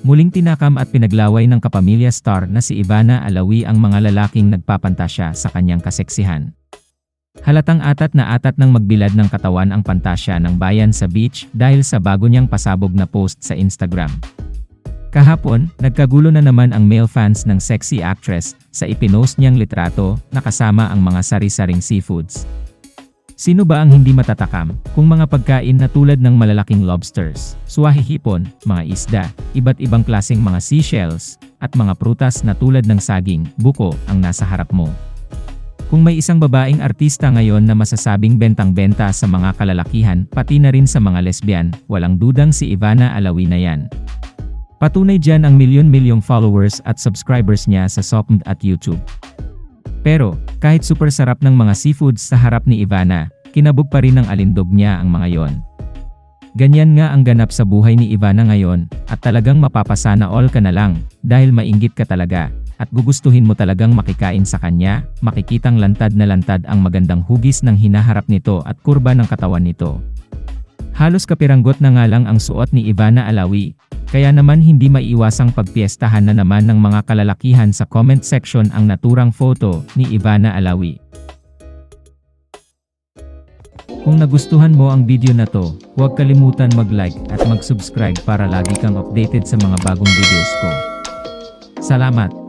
Muling tinakam at pinaglaway ng kapamilya star na si Ivana Alawi ang mga lalaking nagpapantasya sa kanyang kaseksihan. Halatang atat na atat ng magbilad ng katawan ang pantasya ng bayan sa beach dahil sa bago niyang pasabog na post sa Instagram. Kahapon, nagkagulo na naman ang male fans ng sexy actress sa ipinost niyang litrato na kasama ang mga sari-saring seafoods. Sino ba ang hindi matatakam kung mga pagkain na tulad ng malalaking lobsters, suwahi hipon, mga isda, iba't ibang klaseng mga seashells, at mga prutas na tulad ng saging, buko, ang nasa harap mo? Kung may isang babaeng artista ngayon na masasabing bentang-benta sa mga kalalakihan, pati na rin sa mga lesbian, walang dudang si Ivana Alawi na yan. Patunay dyan ang milyon-milyong followers at subscribers niya sa Sopmd at YouTube. Pero, kahit super sarap ng mga seafoods sa harap ni Ivana, kinabog pa rin ng alindog niya ang mga yon. Ganyan nga ang ganap sa buhay ni Ivana ngayon, at talagang mapapasana all ka na lang, dahil mainggit ka talaga, at gugustuhin mo talagang makikain sa kanya, makikitang lantad na lantad ang magandang hugis ng hinaharap nito at kurba ng katawan nito. Halos kapiranggot na nga lang ang suot ni Ivana Alawi, kaya naman hindi maiiwasang pagpiestahan na naman ng mga kalalakihan sa comment section ang naturang photo ni Ivana Alawi. Kung nagustuhan mo ang video na to, huwag kalimutan mag-like at mag-subscribe para lagi kang updated sa mga bagong videos ko. Salamat!